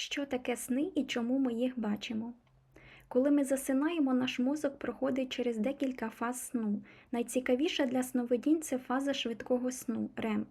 Що таке сни і чому ми їх бачимо? Коли ми засинаємо, наш мозок проходить через декілька фаз сну. Найцікавіша для сновидінь це фаза швидкого сну REM,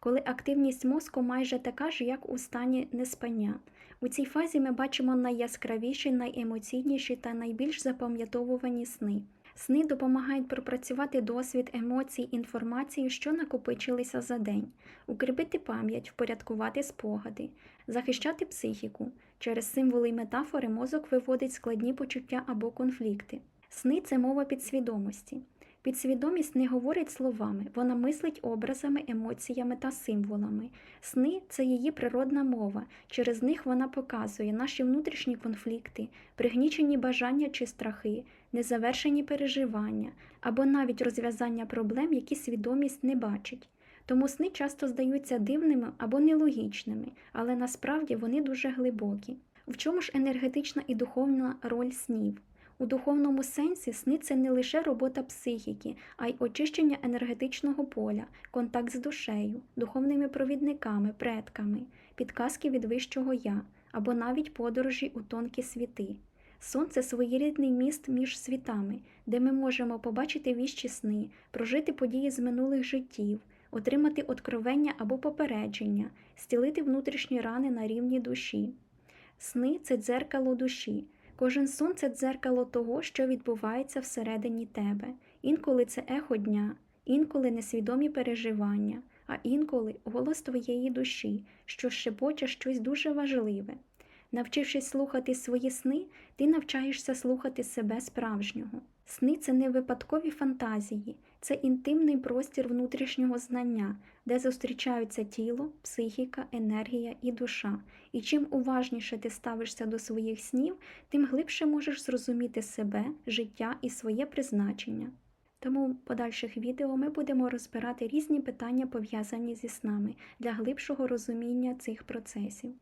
коли активність мозку майже така ж, як у стані неспання. У цій фазі ми бачимо найяскравіші, найемоційніші та найбільш запам'ятовувані сни. Сни допомагають пропрацювати досвід, емоцій, інформацію, що накопичилися за день, укріпити пам'ять, впорядкувати спогади, захищати психіку. Через символи й метафори мозок виводить складні почуття або конфлікти. Сни це мова підсвідомості. Підсвідомість не говорить словами, вона мислить образами, емоціями та символами. Сни це її природна мова. Через них вона показує наші внутрішні конфлікти, пригнічені бажання чи страхи, незавершені переживання або навіть розв'язання проблем, які свідомість не бачить. Тому сни часто здаються дивними або нелогічними, але насправді вони дуже глибокі. В чому ж енергетична і духовна роль снів? У духовному сенсі сни це не лише робота психіки, а й очищення енергетичного поля, контакт з душею, духовними провідниками, предками, підказки від вищого я або навіть подорожі у тонкі світи. Сон це своєрідний міст між світами, де ми можемо побачити віщі сни, прожити події з минулих життів, отримати откровення або попередження, стілити внутрішні рани на рівні душі. Сни це дзеркало душі. Кожен сон це дзеркало того, що відбувається всередині тебе. Інколи це ехо дня, інколи несвідомі переживання, а інколи голос твоєї душі, що шепоче щось дуже важливе. Навчившись слухати свої сни, ти навчаєшся слухати себе справжнього. Сни це не випадкові фантазії, це інтимний простір внутрішнього знання, де зустрічаються тіло, психіка, енергія і душа. І чим уважніше ти ставишся до своїх снів, тим глибше можеш зрозуміти себе, життя і своє призначення. Тому в подальших відео ми будемо розбирати різні питання, пов'язані зі снами, для глибшого розуміння цих процесів.